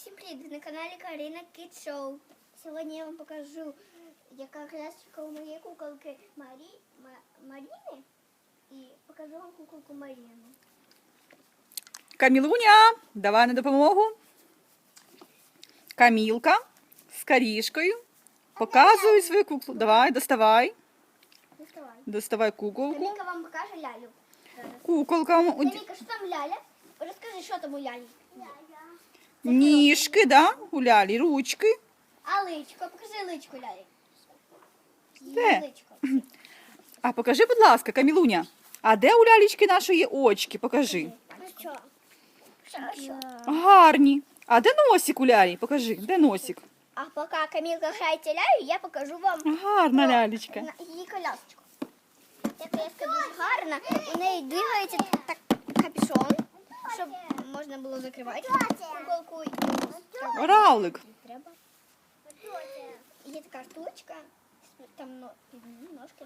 Всім привіт! Ви на каналі Карина Кіт Шоу. Сьогодні я вам покажу, яка красочка у моєї куколки Марі... Ма- Маріни. І покажу вам куколку Маріну. Камілуня, давай на допомогу. Камілка з карішкою. Показуй свою куклу. Давай, доставай. Доставай. Доставай куколку. Каміка вам покаже лялю. Куколка. Каміка, що там ляля? Розкажи, що там у лялі. Ніжки, да? У лялі, ручки. А личко, покажи личко лялі. Де? личко. А покажи, будь ласка, Камілуня. А де у лялічки нашої очки? Покажи. Ну що? Що, що? Гарні. А де носик у лялі? Покажи, де носик? А поки Камілка грається лялю, я покажу вам Гарна лялечка. на її колясочку. Ця коляска дуже гарна. У неї двигається так капюшон, було закривати куколку. і. Равлик. Треба. Є така штучка, там но- ножки.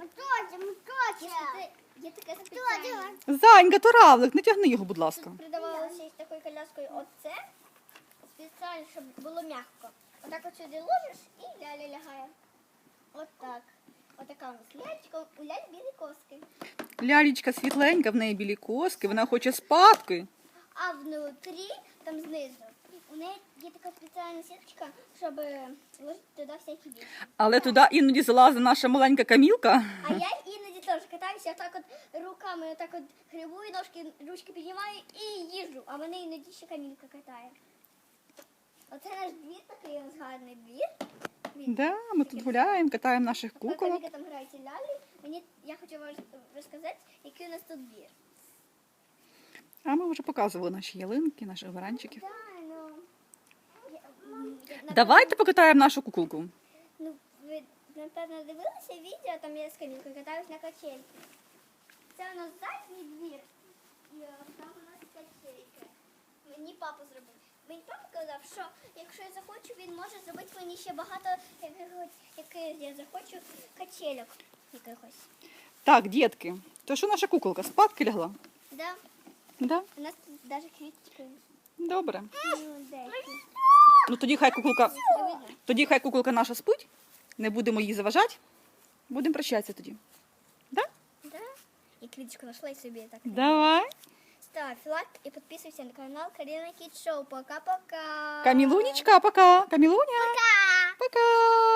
Є, таке- спеціальне. Занька, то равлик, не тягни його, будь ласка. Тут придавалося із такою коляскою оце, спеціально, щоб було м'яко. Отак от сюди ложиш і ляля лягає. От так. Отака у нас лялечка. У ляль білі коски. Лялічка світленька, в неї білі коски, вона хоче спадки. А внутрі, там знизу, у неї є така спеціальна сіточка, щоб е, ложити туди всякі віші. Але туди іноді залазить наша маленька камілка. А я іноді теж катаюся, отак от руками, отак от грибу і ножки, ручки піднімаю і їжджу, а мене іноді ще камілька катає. Оце наш двір такий у двір. Він Да, ми тут гуляємо, катаємо наших куколок. Камілька там грається лялі, мені я хочу вам розказати, який у нас тут двір. Вже показували наші ялинки, наших баранчиків. Да, ну, Давайте покатаємо нашу куколку. Ну, ви, напевно, дивилися відео, там я з камілкою катаюсь на качельці. Це у нас задній двір, і е, там у нас качелька. Мені папа зробив. Мені папа казав, що якщо я захочу, він може зробити мені ще багато якихось, яких я захочу, качельок якихось. Так, дітки, то що наша куколка? Спадки лягла? Да? Да? У нас тут навіть квіточки. Добре. Ну. Ну тоді хай куколка, тоді хай куколка наша спить. Не будемо її заважати. Будемо прощатися тоді. Да? Да? І квіточку знайшла і собі так. Давай. Ставь лайк и подписывайся на канал Карина Кит Шоу. Пока-пока. Камілунечка, пока. Камілуня. Пока. Пока.